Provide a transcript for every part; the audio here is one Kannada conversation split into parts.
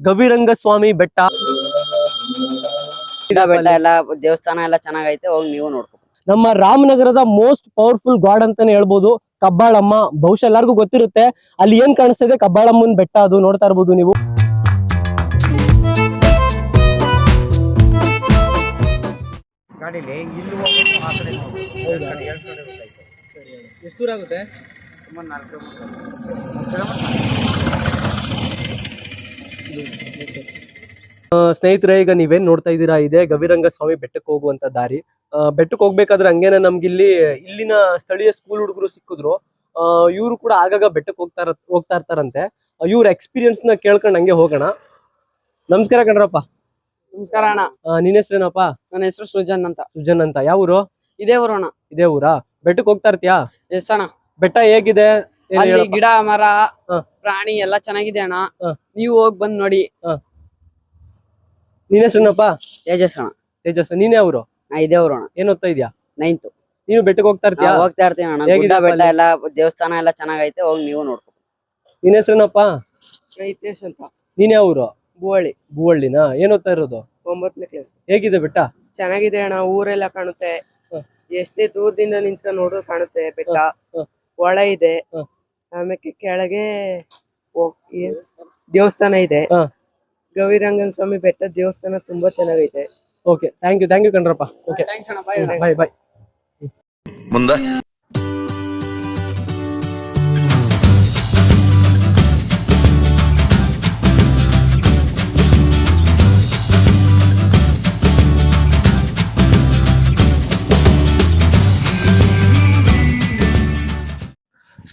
ಗವಿರಂಗ ಸ್ವಾಮಿ ಬೆಟ್ಟ ಬೆಟ್ಟ ಎಲ್ಲ ದೇವಸ್ಥಾನ ಎಲ್ಲ ಚೆನ್ನಾಗೈತೆ ಹೋಗಿ ನೀವು ನೋಡ್ಕೊ. ನಮ್ಮ ರಾಮನಗರದ ಮೋಸ್ಟ್ ಪವರ್ಫುಲ್ ಗಾಡ್ ಅಂತಾನೆ ಹೇಳ್ಬೋದು. ಕಬ್ಬಾಳಮ್ಮ ಬಹುಶಃ ಎಲ್ಲರಿಗೂ ಗೊತ್ತಿರುತ್ತೆ ಅಲ್ಲಿ ಏನ್ ಕಾಣಿಸ್ತದೆ? ಕಬ್ಬಾಳಮ್ಮನ ಬೆಟ್ಟ ಅದು ನೋಡ್ತಾ ಇರ್ಬೋದು ನೀವು. ಎಷ್ಟು ದೂರ ಆಗುತ್ತೆ? ಸುಮಾರು ನಾಲ್ಕು ಕಿಲೋಮೀಟರ್. ಸ್ನೇಹಿತರೆ ಈಗ ನೀವೇನ್ ನೋಡ್ತಾ ಇದ್ದೀರಾ? ಇದೆ ಗವಿರಂಗ ಸ್ವಾಮಿ ಬೆಟ್ಟಕ್ಕೆ ಹೋಗುವಂತ ದಾರಿ. ಬೆಟ್ಟಕ್ಕೆ ಹೋಗ್ಬೇಕಾದ್ರೆ ಹಂಗೇನೆ ನಮ್ಗಿಲ್ಲಿ ಇಲ್ಲಿನ ಸ್ಥಳೀಯ ಸ್ಕೂಲ್ ಹುಡುಗರು ಸಿಕ್ಕಿದ್ರು. ಇವರು ಕೂಡ ಆಗಾಗ ಬೆಟ್ಟಕ್ಕೆ ಹೋಗ್ತಾ ಹೋಗ್ತಾ ಇರ್ತಾರಂತೆ. ಇವ್ರ ಎಕ್ಸ್ಪೀರಿಯನ್ಸ್ನ ಕೇಳ್ಕೊಂಡು ಹಂಗೆ ಹೋಗೋಣ. ನಮಸ್ಕಾರ ಕಣ್ರಪ್ಪ. ನಮಸ್ಕಾರ ಅಣ್ಣ. ನಿನ್ನ ಹೆಸರೇನಪ್ಪ ಹೆಸ್ರೇನಪ್ಪ? ನನ್ನ ಹೆಸರು ಸೃಜನ್ ಅಂತ. ಸುಜನ್ ಅಂತ. ಯಾವ ಊರು? ಇದೇ ಊರು ಅಣ್ಣ. ಇದೇ ಊರಾ? ಬೆಟ್ಟಕ್ಕೆ ಹೋಗ್ತಾ ಇರ್ತೀಯಾ? ಎಸ್ ಅಣ್ಣ. ಬೆಟ್ಟ ಹೇಗಿದೆ? ಏನ್ ಅಲ್ಲಿ ಹೇಳಪ್ಪ? ಗಿಡ ಮರ ಹ. ಪ್ರಾಣಿ ಎಲ್ಲ ಚೆನ್ನಾಗಿದೆ ಅಣ್ಣ. ನೀವು ಹೋಗ್ ಬಂದ್ ನೋಡಿ. ನೀನೇ ಸುಣ್ಣಪ್ಪ? ತೇಜಸ್ ಅಣ್ಣ. ತೇಜಸ್ ನೀನೇ ಅವರು? ಇದೇ ಅವರು ಅಣ್ಣ. ಏನ್ ಓದ್ತಾ ಇದ್ಯಾ? ನೈನ್ತ್ ನೀನು ಬೆಟ್ಟಕ್ಕೆ ಹೋಗ್ತಾ ಇರ್ತೀಯ? ಹೋಗ್ತಾ ಇರ್ತೀನಿ ಅಣ್ಣ. ಗುಡ್ಡ ಬೆಟ್ಟ ಎಲ್ಲ ದೇವಸ್ಥಾನ ಎಲ್ಲ ಚೆನ್ನಾಗೈತೆ ಹೋಗಿ ನೀವು ನೋಡ್ಕೊ. ನಿನ್ನ ಹೆಸ್ರೇನಪ್ಪ ಹಿತೇಶ್ ಅಂತ. ನೀನೇ ಅವರು ಬುವಳ್ಳಿ. ಬುವಳ್ಳಿನಾ? ಏನ್ ಓದ್ತಾ ಇರೋದು? ಒಂಬತ್ತನೇ ಕ್ಲಾಸ್ ಹೇಗಿದೆ ಬೆಟ್ಟ? ಚೆನ್ನಾಗಿದೆ ಅಣ್ಣ ಊರೆಲ್ಲ ಕಾಣುತ್ತೆ. ಎಷ್ಟೇ ದೂರದಿಂದ ನಿಂತ್ಕೊಂಡು ನೋಡ್ರು ಕಾಣುತ್ತೆ ಬೆಟ್ಟ. ಒಳ ಇದೆ. ಆಮೇಲೆ ಕೆಳಗೆ ಹೋಗ್- ಏನ್? ದೇವಸ್ಥಾನ. ಇದೆ. ಹ. ಗವಿರಂಗನ ಸ್ವಾಮಿ ಬೆಟ್ಟ ದೇವಸ್ಥಾನ ತುಂಬಾ ಚೆನ್ನಾಗೈತೆ. Okay thank you thank you ಕಣ್ರಪ್ಪ. Okay bye bye ಮುಂದೆ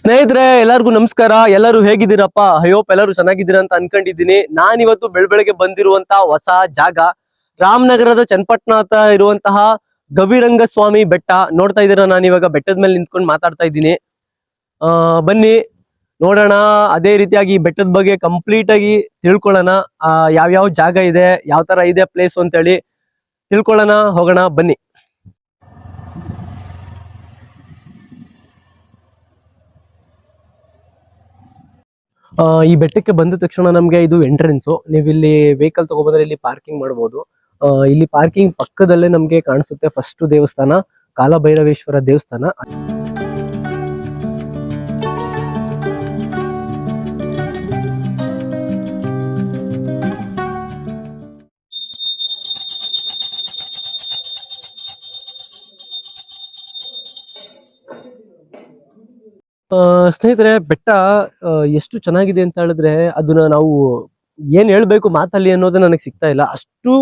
ಸ್ನೇಹಿತರೆ, ಎಲ್ಲರಿಗೂ ನಮಸ್ಕಾರ. ಎಲ್ಲರೂ ಹೇಗಿದ್ದೀರಪ್ಪ? ಹೋಪ್ ಎಲ್ಲರೂ ಚೆನ್ನಾಗಿದ್ದೀರಾ ಅಂತ ಅನ್ಕೊಂಡಿದ್ದೀನಿ. ನಾನಿವತ್ತು ಬೆಳಬೆಳಗ್ಗೆ ಬಂದಿರುವಂತಹ ಹೊಸ ಜಾಗ, ರಾಮನಗರದ ಚನ್ನಪಟ್ಟಣ ಹತ್ರ ಇರುವಂತಹ ಗವಿರಂಗ ಸ್ವಾಮಿ ಬೆಟ್ಟ. ನೋಡ್ತಾ ಇದ್ದೀರಾ ನಾನಿವಾಗ ಬೆಟ್ಟದ ಮೇಲೆ ನಿಂತ್ಕೊಂಡು ಮಾತಾಡ್ತಾ ಇದ್ದೀನಿ. ಆ, ಬನ್ನಿ, ನೋಡೋಣ. ಅದೇ ರೀತಿಯಾಗಿ ಬೆಟ್ಟದ ಬಗ್ಗೆ ಕಂಪ್ಲೀಟ್ ಆಗಿ ತಿಳ್ಕೊಳ್ಳೋಣ. ಯಾವ್ಯಾವ ಜಾಗ ಇದೆ ಯಾವ ತರ ಇದೆ ಪ್ಲೇಸ್ ಅಂತೇಳಿ ತಿಳ್ಕೊಳ್ಳೋಣ, ಹೋಗೋಣ, ಬನ್ನಿ. ಈ ಬೆಟ್ಟಕ್ಕೆ ಬಂದ ತಕ್ಷಣ ನಮಗೆ ಇದು ಎಂಟ್ರೆನ್ಸ್ ನೀವು ಇಲ್ಲಿ ವೆಹಿಕಲ್ ತಗೊಬಂದ್ರೆ ಇಲ್ಲಿ ಪಾರ್ಕಿಂಗ್ ಮಾಡಬಹುದು ಇಲ್ಲಿ ಪಾರ್ಕಿಂಗ್ ಪಕ್ಕದಲ್ಲೇ ನಮಗೆ ಕಾಣಿಸುತ್ತೆ ಫಸ್ಟ್ ದೇವಸ್ಥಾನ, ಕಾಲಭೈರವೇಶ್ವರ ದೇವಸ್ಥಾನ. ಸ್ನೇಹಿತರೆ, ಬೆಟ್ಟ ಎಷ್ಟು ಚೆನ್ನಾಗಿದೆ ಅಂತ ಹೇಳಿದ್ರೆ ಅದನ್ನ ನಾವು ಏನ್ ಹೇಳ್ಬೇಕು ಮಾತಲ್ಲಿ ಅನ್ನೋದು ನನಗೆ ಸಿಗ್ತಾ ಇಲ್ಲ. ಅಷ್ಟು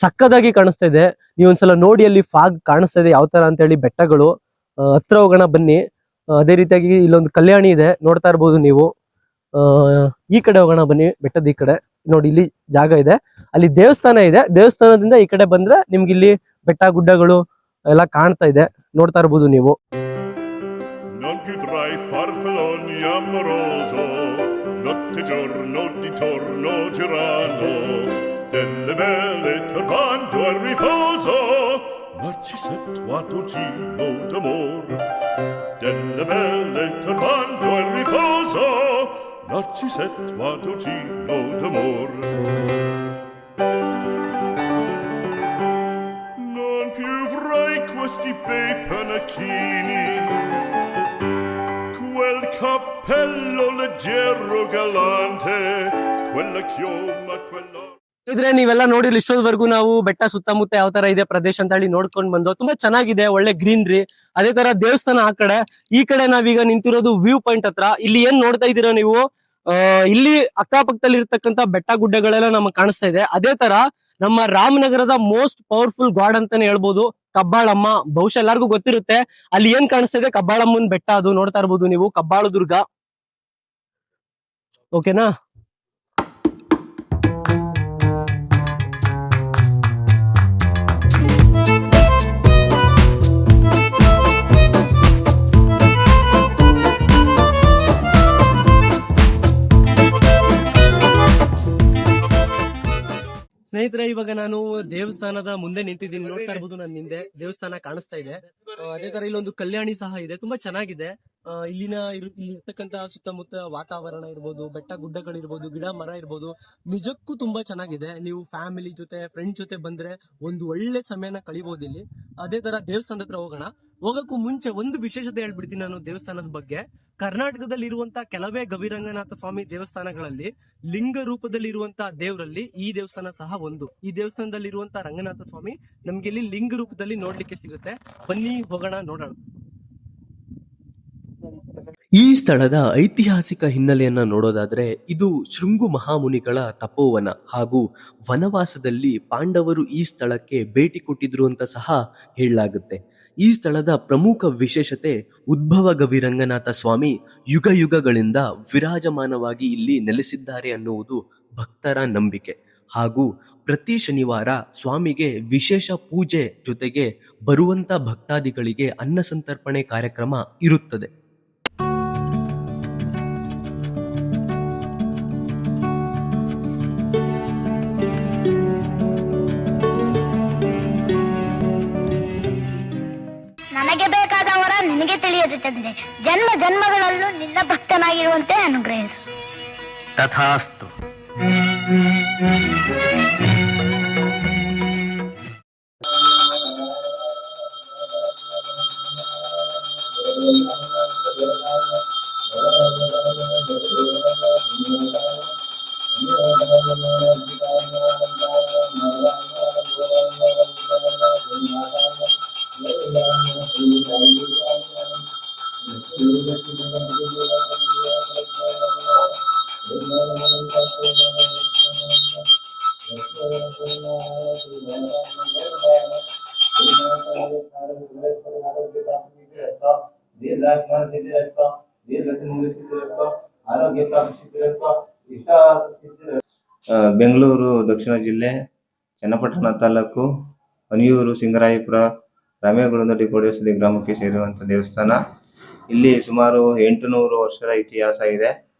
ಸಕ್ಕದಾಗಿ ಕಾಣಿಸ್ತಾ ಇದೆ. ನೀವು ಒಂದ್ಸಲ ನೋಡಿ ಅಲ್ಲಿ ಫಾಗ್ ಕಾಣಿಸ್ತಾ ಇದೆ ಯಾವ ತರ ಅಂತ ಹೇಳಿ ಬೆಟ್ಟಗಳು. ಹತ್ರ ಹೋಗೋಣ ಬನ್ನಿ. ಅದೇ ರೀತಿಯಾಗಿ ಇಲ್ಲೊಂದು ಕಲ್ಯಾಣಿ ಇದೆ, ನೋಡ್ತಾ ಇರ್ಬೋದು ನೀವು. ಈ ಕಡೆ ಹೋಗೋಣ ಬನ್ನಿ, ಬೆಟ್ಟದ ಈ ಕಡೆ. ನೋಡಿ, ಇಲ್ಲಿ ಜಾಗ ಇದೆ. ಅಲ್ಲಿ ದೇವಸ್ಥಾನ ಇದೆ. ದೇವಸ್ಥಾನದಿಂದ ಈ ಕಡೆ ಬಂದ್ರೆ ನಿಮ್ಗೆ ಇಲ್ಲಿ ಬೆಟ್ಟ, ಗುಡ್ಡಗಳು ಎಲ್ಲ ಕಾಣ್ತಾ ಇದೆ. ನೋಡ್ತಾ ಇರ್ಬೋದು ನೀವು. più tra i farfalloni amoroso notte e giorno di torno girano. Delle belle turbando al riposo Narcisetto a dolcino d'amor. Delle belle turbando al riposo Narcisetto a dolcino d'amor. Leggero galante, quella chioma, quella... ಇದ್ರೆ ನೀವೆಲ್ಲ ನೋಡಿರ್ಲಿ ಇಷ್ಟೊಂದ್ವರೆಗೂ ನಾವು ಬೆಟ್ಟ ಸುತ್ತಮುತ್ತ ಯಾವ ತರ ಇದೆ ಪ್ರದೇಶ ಅಂತ ಹೇಳಿ ನೋಡ್ಕೊಂಡ್ ಬಂದು ತುಂಬಾ ಚೆನ್ನಾಗಿದೆ ಒಳ್ಳೆ ಗ್ರೀನ್ರಿ. ಅದೇ ತರ ದೇವಸ್ಥಾನ ಆ ಕಡೆ. ಈ ಕಡೆ ನಾವೀಗ ನಿಂತಿರೋದು ವ್ಯೂ ಪಾಯಿಂಟ್ ಹತ್ರ. ಇಲ್ಲಿ ಏನ್ ನೋಡ್ತಾ ಇದ್ದೀರಾ ನೀವು? ಇಲ್ಲಿ ಅಕ್ಕಪಕ್ಕದಲ್ಲಿ ಇರ್ತಕ್ಕಂತ ಬೆಟ್ಟ ಗುಡ್ಡಗಳೆಲ್ಲ ನಮಗೆ ಕಾಣಿಸ್ತಾ ಇದೆ. ಅದೇ ತರ ನಮ್ಮ ರಾಮನಗರದ ಮೋಸ್ಟ್ ಪವರ್ಫುಲ್ ಗಾಡ್ ಅಂತಾನೆ ಹೇಳ್ಬೋದು ಕಬ್ಬಾಳಮ್ಮ. ಬಹುಶಃ ಎಲ್ಲರಿಗೂ ಗೊತ್ತಿರುತ್ತೆ. ಅಲ್ಲಿ ಏನ್ ಕಾಣಿಸ್ತಾ ಇದೆ? ಕಬ್ಬಾಳಮ್ಮನ್ ಬೆಟ್ಟ ಅದು ನೋಡ್ತಾ ಇರ್ಬೋದು ನೀವು ಕಬ್ಬಾಳು ದುರ್ಗ ಓಕೆನಾ ಸ್ನೇಹಿತರೆ, ಇವಾಗ ನಾನು ದೇವಸ್ಥಾನದ ಮುಂದೆ ನಿಂತಿದ್ದೀನಿ. ನೋಡ್ತಾ ಇರ್ಬೋದು ನನ್ನ ಹಿಂದೆ. ದೇವಸ್ಥಾನ ಕಾಣಿಸ್ತಾ ಇದೆ. ಅದೇ ತರ ಇಲ್ಲೊಂದು ಕಲ್ಯಾಣಿ ಸಹ ಇದೆ. ತುಂಬಾ ಚೆನ್ನಾಗಿದೆ. ಇಲ್ಲಿನ ಇರು- ಇಲ್ಲಿ ಇರ್ತಕ್ಕಂತ ಸುತ್ತಮುತ್ತ ವಾತಾವರಣ ಇರ್ಬೋದು, ಬೆಟ್ಟ ಗುಡ್ಡಗಳಿರ್ಬೋದು, ಗಿಡ ಮರ ಇರ್ಬೋದು, ನಿಜಕ್ಕೂ ತುಂಬಾ ಚೆನ್ನಾಗಿದೆ. ನೀವು ಫ್ಯಾಮಿಲಿ ಜೊತೆ ಫ್ರೆಂಡ್ ಜೊತೆ ಬಂದ್ರೆ ಒಂದು ಒಳ್ಳೆ ಸಮಯನ ಕಳಿಬಹುದು ಇಲ್ಲಿ. ಅದೇ ತರ ದೇವಸ್ಥಾನದ ಹತ್ರ ಹೋಗೋಣ. ಹೋಗಕ್ಕೂ ಮುಂಚೆ ಒಂದು ವಿಶೇಷತೆ ಹೇಳ್ಬಿಡ್ತೀನಿ ನಾನು ದೇವಸ್ಥಾನದ ಬಗ್ಗೆ. ಕರ್ನಾಟಕದಲ್ಲಿ ಇರುವಂತಹ ಕೆಲವೇ ಗವಿರಂಗನಾಥ ಸ್ವಾಮಿ ದೇವಸ್ಥಾನಗಳಲ್ಲಿ ಲಿಂಗ ರೂಪದಲ್ಲಿ ಇರುವಂತಹ ದೇವರಲ್ಲಿ ಈ ದೇವಸ್ಥಾನ ಸಹ ಒಂದು. ಈ ದೇವಸ್ಥಾನದಲ್ಲಿ ಇರುವಂತಹ ರಂಗನಾಥ ಸ್ವಾಮಿ ನಮ್ಗೆ ಇಲ್ಲಿ ಲಿಂಗ ರೂಪದಲ್ಲಿ ನೋಡ್ಲಿಕ್ಕೆ ಸಿಗುತ್ತೆ. ಬನ್ನಿ ಹೋಗೋಣ, ನೋಡೋಣ. ಈ ಸ್ಥಳದ ಐತಿಹಾಸಿಕ ಹಿನ್ನೆಲೆಯನ್ನ ನೋಡೋದಾದ್ರೆ ಇದು ಶೃಂಗು ಮಹಾಮುನಿಗಳ ತಪೋವನ ಹಾಗೂ ವನವಾಸದಲ್ಲಿ ಪಾಂಡವರು ಈ ಸ್ಥಳಕ್ಕೆ ಭೇಟಿ ಕೊಟ್ಟಿದ್ರು ಅಂತ ಸಹ ಹೇಳಲಾಗುತ್ತೆ. ಈ ಸ್ಥಳದ ಪ್ರಮುಖ ವಿಶೇಷತೆ ಉದ್ಭವ ಗವಿರಂಗನಾಥ ಸ್ವಾಮಿ ಯುಗ ಯುಗಗಳಿಂದ ವಿರಾಜಮಾನವಾಗಿ ಇಲ್ಲಿ ನೆಲೆಸಿದ್ದಾರೆ ಅನ್ನುವುದು ಭಕ್ತರ ನಂಬಿಕೆ. ಹಾಗೂ ಪ್ರತಿ ಶನಿವಾರ ಸ್ವಾಮಿಗೆ ವಿಶೇಷ ಪೂಜೆ ಜೊತೆಗೆ ಬರುವಂತ ಭಕ್ತಾದಿಗಳಿಗೆ ಅನ್ನ ಸಂತರ್ಪಣೆ ಕಾರ್ಯಕ್ರಮ ಇರುತ್ತದೆ. ತಿಳಿಯದೆ ತಂದೆ. ಜನ್ಮ ಜನ್ಮಗಳಲ್ಲೂ ನಿನ್ನ ಭಕ್ತನಾಗಿರುವಂತೆ ಅನುಗ್ರಹಿಸು ತಥಾಸ್ತು. ಬೆಂಗಳೂರು ದಕ್ಷಿಣ ಜಿಲ್ಲೆ, ಚನ್ನಪಟ್ಟಣ ತಾಲೂಕು, ಹೊನಿಯೂರು, ಸಿಂಗರಾಯಪುರ ರಾಮೇಗೌಡ ಡಿಕೋಡೇಶ್ವರಿ ಗ್ರಾಮಕ್ಕೆ ಸೇರಿರುವಂತಹ ದೇವಸ್ಥಾನ. ಇಲ್ಲಿ ಸುಮಾರು ಎಂಟುನೂರು ವರ್ಷದ ಇತಿಹಾಸ ಇದೆ.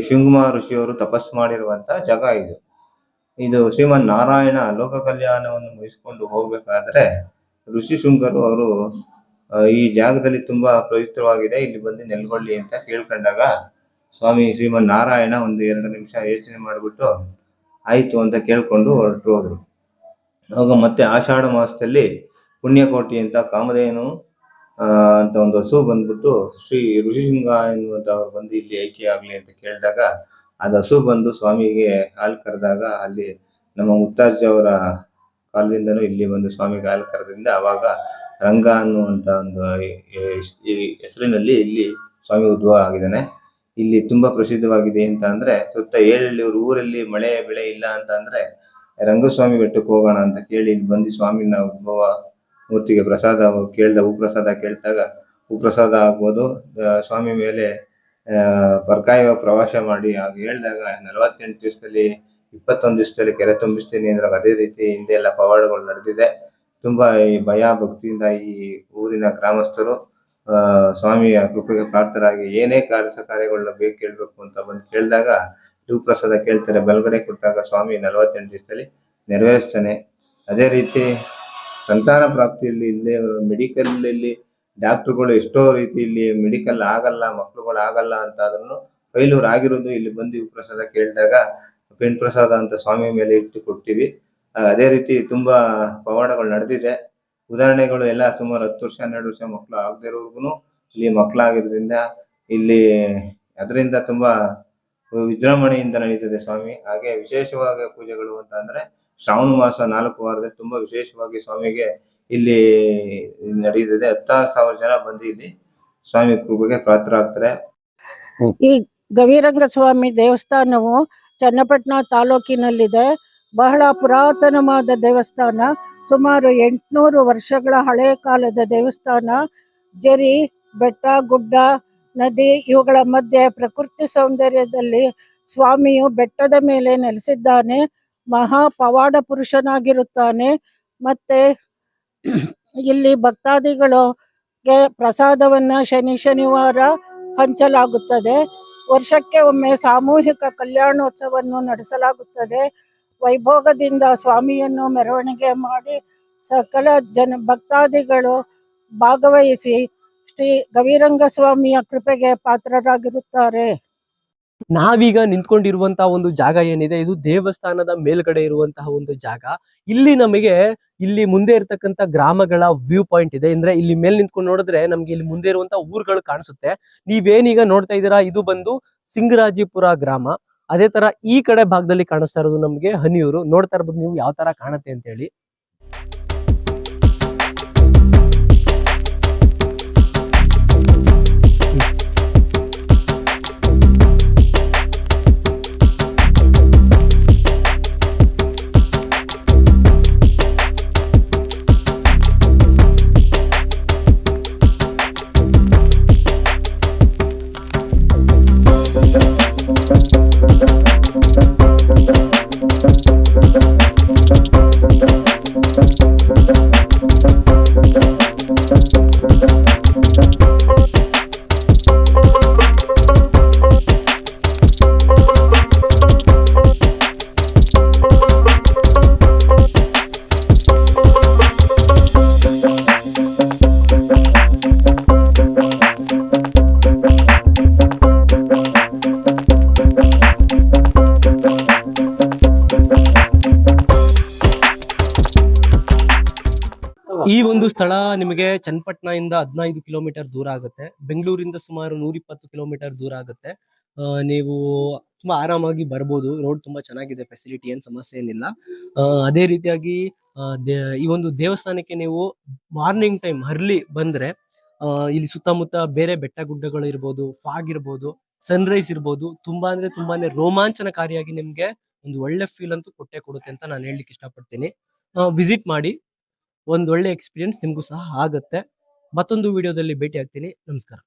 ಶಿವಕುಮಾರ ಋಷಿಯವರು ತಪಸ್ಸು ಮಾಡಿರುವಂತಹ ಜಾಗ ಇದು. ಇದು ಶ್ರೀಮನ್ ನಾರಾಯಣ ಲೋಕ ಕಲ್ಯಾಣವನ್ನು ಮುಗಿಸ್ಕೊಂಡು ಹೋಗ್ಬೇಕಾದ್ರೆ ಋಷಿ ಶೃಂಗರು ಅವರು ಈ ಜಾಗದಲ್ಲಿ ತುಂಬಾ ಪವಿತ್ರವಾಗಿದೆ, ಇಲ್ಲಿ ಬಂದು ನೆಲ್ಗೊಳ್ಳಿ ಅಂತ ಕೇಳ್ಕೊಂಡಾಗ ಸ್ವಾಮಿ ಶ್ರೀಮನ್ ನಾರಾಯಣ ಒಂದು ಎರಡು ನಿಮಿಷ ಯೋಚನೆ ಮಾಡಿಬಿಟ್ಟು ಆಯ್ತು ಅಂತ ಕೇಳ್ಕೊಂಡು ಹೊರಟು ಹೋದ್ರು. ಆವಾಗ ಮತ್ತೆ ಆಷಾಢ ಮಾಸದಲ್ಲಿ ಪುಣ್ಯಕೋಟಿ ಅಂತ ಕಾಮಧೇನು ಅಂತ ಒಂದು ಹಸು ಬಂದ್ಬಿಟ್ಟು ಶ್ರೀ ಋಷಿಶೃಂಗ ಎನ್ನುವಂತವ್ರು ಬಂದು ಇಲ್ಲಿ ಐಕ್ಯ ಆಗ್ಲಿ ಅಂತ ಕೇಳಿದಾಗ ಅದು ಹಸು ಬಂದು ಸ್ವಾಮಿಗೆ ಹಾಲು ಕರೆದಾಗ ಅಲ್ಲಿ ನಮ್ಮ ಮುತ್ತಾಜಿ ಅವರ ಕಾಲದಿಂದನೂ ಇಲ್ಲಿ ಬಂದು ಸ್ವಾಮಿಗೆ ಹಾಲು ಕರೆದಿಂದ ಅವಾಗ ರಂಗ ಅನ್ನುವಂತ ಒಂದು ಹೆಸರಿನಲ್ಲಿ ಇಲ್ಲಿ ಸ್ವಾಮಿ ಉದ್ಭವ ಆಗಿದ್ದಾನೆ. ಇಲ್ಲಿ ತುಂಬಾ ಪ್ರಸಿದ್ಧವಾಗಿದೆ ಅಂತ ಅಂದ್ರೆ ಸುತ್ತ ಏಳೂರು ಊರಲ್ಲಿ ಮಳೆ ಬೆಳೆ ಇಲ್ಲ ಅಂತ ಅಂದ್ರೆ ರಂಗಸ್ವಾಮಿ ಬೆಟ್ಟಕ್ಕೆ ಹೋಗೋಣ ಅಂತ ಕೇಳಿ ಇಲ್ಲಿ ಬಂದು ಸ್ವಾಮಿನ ಉದ್ಭವ ಮೂರ್ತಿಗೆ ಪ್ರಸಾದ ಕೇಳ್ದ ಉಪ್ರಸಾದ ಕೇಳ್ದಾಗ ಕೇಳಿದಾಗ ಹೂ ಪ್ರಸಾದ ಆಗ್ಬೋದು ಸ್ವಾಮಿ ಮೇಲೆ ಪರ್ಕಾಯ ಪ್ರವಾಸ ಮಾಡಿ ಆಗ ಹೇಳಿದಾಗ ನಲವತ್ತೆಂಟು ದಿವಸದಲ್ಲಿ, ಇಪ್ಪತ್ತೊಂದು ದಿವಸದಲ್ಲಿ ಕೆರೆ ತುಂಬಿಸ್ತೀನಿ ಅಂದ್ರೆ ಅದೇ ರೀತಿ ಹಿಂದೆ ಎಲ್ಲ ಪವಾಡಗಳು ನಡೆದಿದೆ. ತುಂಬಾ ಈ ಭಯ, ಭಕ್ತಿಯಿಂದ ಈ ಊರಿನ ಗ್ರಾಮಸ್ಥರು ಸ್ವಾಮಿಯ ಕೃಪೆಗೆ ಪ್ರಾರ್ಥರಾಗಿ ಏನೇ ಕೆಲಸ ಕಾರ್ಯಗಳನ್ನ ಬೇಕು ಕೇಳ್ಬೇಕು ಅಂತ ಬಂದು ಕೇಳಿದಾಗ ಹೂ ಪ್ರಸಾದ ಕೇಳ್ತಾರೆ. ಬಲಗಡೆ ಕೊಟ್ಟಾಗ ಸ್ವಾಮಿ ನಲವತ್ತೆಂಟು ದಿವಸದಲ್ಲಿ ನೆರವೇರಿಸ್ತಾನೆ. ಅದೇ ರೀತಿ ಸಂತಾನ ಪ್ರಾಪ್ತಿಯಲ್ಲಿ ಇಲ್ಲೇ ಮೆಡಿಕಲ್ ಅಲ್ಲಿ ಡಾಕ್ಟರ್ಗಳು ಎಷ್ಟೋ ರೀತಿಯಲ್ಲಿ ಮೆಡಿಕಲ್ ಆಗಲ್ಲ, ಮಕ್ಕಳುಗಳು ಆಗಲ್ಲ ಅಂತ ಅದನ್ನು ಫೈಲೂರ್ ಆಗಿರೋದು ಇಲ್ಲಿ ಬಂದು ಪ್ರಸಾದ ಕೇಳಿದಾಗ ಪೆಣ್ ಪ್ರಸಾದ ಅಂತ ಸ್ವಾಮಿ ಮೇಲೆ ಇಟ್ಟು ಕೊಡ್ತೀವಿ ಅದೇ ರೀತಿ ತುಂಬಾ ಪವಾಡಗಳು ನಡೆದಿದೆ. ಉದಾಹರಣೆಗಳು ಎಲ್ಲ ಸುಮಾರು ಹತ್ತು ವರ್ಷ, ಹನ್ನೆರಡು ವರ್ಷ ಮಕ್ಕಳು ಆಗದೆ ಇರೋರ್ಗು ಇಲ್ಲಿ ಮಕ್ಕಳಾಗಿರೋದ್ರಿಂದ ಇಲ್ಲಿ ಅದರಿಂದ ತುಂಬಾ ವಿಜೃಂಭಣೆಯಿಂದ ನಡೀತದೆ ಸ್ವಾಮಿ. ಹಾಗೆ ವಿಶೇಷವಾಗಿ ಪೂಜೆಗಳು ಅಂತ ಅಂದ್ರೆ ಶ್ರಾವಣ ಮಾಸ ನಾಲ್ಕು ವಾರದಲ್ಲಿ ತುಂಬಾ ವಿಶೇಷವಾಗಿ ಸ್ವಾಮಿಗೆ ಇಲ್ಲಿ ನಡೆಯುತ್ತದೆ ಹತ್ತಾರು ಸಾವಿರ ಜನ ಬಂದು ಇಲ್ಲಿ ಸ್ವಾಮಿ ಕೃಪೆಗೆ ಪಾತ್ರರಾಗ್ತಾರೆ ಈ ಗವಿರಂಗ ಸ್ವಾಮಿ ದೇವಸ್ಥಾನವು ಚನ್ನಪಟ್ಟಣ ತಾಲೂಕಿನಲ್ಲಿದೆ. ಬಹಳ ಪುರಾತನವಾದ ದೇವಸ್ಥಾನ. ಸುಮಾರು ಎಂಟುನೂರು ವರ್ಷಗಳ ಹಳೆಯ ಕಾಲದ ದೇವಸ್ಥಾನ. ಜರಿ ಬೆಟ್ಟ ಗುಡ್ಡ ನದಿ ಇವುಗಳ ಮಧ್ಯೆ ಪ್ರಕೃತಿ ಸೌಂದರ್ಯದಲ್ಲಿ ಸ್ವಾಮಿಯು ಬೆಟ್ಟದ ಮೇಲೆ ನೆಲೆಸಿದ್ದಾನೆ. ಮಹಾ ಪವಾಡ ಪುರುಷನಾಗಿರುತ್ತಾನೆ. ಮತ್ತೆ ಇಲ್ಲಿ ಭಕ್ತಾದಿಗಳಿಗೆ ಪ್ರಸಾದವನ್ನ ಶನಿ ಶನಿವಾರ ಹಂಚಲಾಗುತ್ತದೆ. ವರ್ಷಕ್ಕೆ ಒಮ್ಮೆ ಸಾಮೂಹಿಕ ಕಲ್ಯಾಣೋತ್ಸವವನ್ನು ನಡೆಸಲಾಗುತ್ತದೆ. ವೈಭೋಗದಿಂದ ಸ್ವಾಮಿಯನ್ನು ಮೆರವಣಿಗೆ ಮಾಡಿ ಸಕಲ ಜನ ಭಕ್ತಾದಿಗಳು ಭಾಗವಹಿಸಿ ಶ್ರೀ ಗವಿರಂಗ ಸ್ವಾಮಿಯ ಕೃಪೆಗೆ ಪಾತ್ರರಾಗಿರುತ್ತಾರೆ. ನಾವೀಗ ನಿಂತ್ಕೊಂಡಿರುವಂತಹ ಒಂದು ಜಾಗ ಏನಿದೆ, ಇದು ದೇವಸ್ಥಾನದ ಮೇಲ್ಗಡೆ ಇರುವಂತಹ ಒಂದು ಜಾಗ. ಇಲ್ಲಿ ನಮಗೆ ಇಲ್ಲಿ ಮುಂದೆ ಇರತಕ್ಕಂತ ಗ್ರಾಮಗಳ ವ್ಯೂ ಪಾಯಿಂಟ್ ಇದೆ. ಅಂದ್ರೆ ಇಲ್ಲಿ ಮೇಲ್ ನಿಂತ್ಕೊಂಡು ನೋಡಿದ್ರೆ ನಮ್ಗೆ ಇಲ್ಲಿ ಮುಂದೆ ಇರುವಂತಹ ಊರುಗಳು ಕಾಣಿಸುತ್ತೆ. ನೀವೇನೀಗ ನೋಡ್ತಾ ಇದ್ದೀರಾ, ಇದು ಬಂದು ಸಿಂಗರಾಜಿಪುರ ಗ್ರಾಮ. ಅದೇ ತರ ಈ ಕಡೆ ಭಾಗದಲ್ಲಿ ಕಾಣಿಸ್ತಾ ಇರೋದು ನಮ್ಗೆ ಹನಿಯೂರು. ನೋಡ್ತಾ ಇರ್ಬೋದು ನೀವು ಯಾವ ತರ ಕಾಣುತ್ತೆ ಅಂತ ಹೇಳಿ ಈ ಒಂದು ಸ್ಥಳ ನಿಮಗೆ ಚನ್ನಪಟ್ಟಣ ಇಂದ ಹದಿನೈದು ಕಿಲೋಮೀಟರ್ ದೂರ ಆಗುತ್ತೆ. ಬೆಂಗಳೂರಿಂದ ಸುಮಾರು ನೂರಿಪ್ಪತ್ತು ಕಿಲೋಮೀಟರ್ ದೂರ ಆಗುತ್ತೆ. ನೀವು ತುಂಬಾ ಆರಾಮಾಗಿ ಬರ್ಬೋದು. ರೋಡ್ ತುಂಬಾ ಚೆನ್ನಾಗಿದೆ. ಫೆಸಿಲಿಟಿ ಏನ್ ಸಮಸ್ಯೆ ಏನಿಲ್ಲ. ಅದೇ ರೀತಿಯಾಗಿ ಈ ಒಂದು ದೇವಸ್ಥಾನಕ್ಕೆ ನೀವು ಮಾರ್ನಿಂಗ್ ಟೈಮ್ ಅರ್ಲಿ ಬಂದ್ರೆ ಇಲ್ಲಿ ಸುತ್ತಮುತ್ತ ಬೇರೆ ಬೆಟ್ಟ ಗುಡ್ಡಗಳು ಇರ್ಬೋದು ಫಾಗ್ ಇರ್ಬೋದು ಸನ್ರೈಸ್ ಇರ್ಬೋದು, ತುಂಬಾ ಅಂದ್ರೆ ತುಂಬಾನೇ ರೋಮಾಂಚನಕಾರಿಯಾಗಿ ನಿಮ್ಗೆ ಒಂದು ಒಳ್ಳೆ ಫೀಲ್ ಅಂತೂ ಕೊಟ್ಟೆ ಕೊಡುತ್ತೆ ಅಂತ ನಾನು ಹೇಳಲಿಕ್ಕೆ ಇಷ್ಟಪಡ್ತೀನಿ. ವಿಸಿಟ್ ಮಾಡಿ. ಒಂದ್ ಒಳ್ಳೆ ಎಕ್ಸ್ಪೀರಿಯನ್ಸ್ ನಿಮಗೂ ಸಹ ಆಗುತ್ತೆ. ಮತ್ತೊಂದು ವಿಡಿಯೋದಲ್ಲಿ ಭೇಟಿ ಆಗ್ತೀನಿ ನಮಸ್ಕಾರ.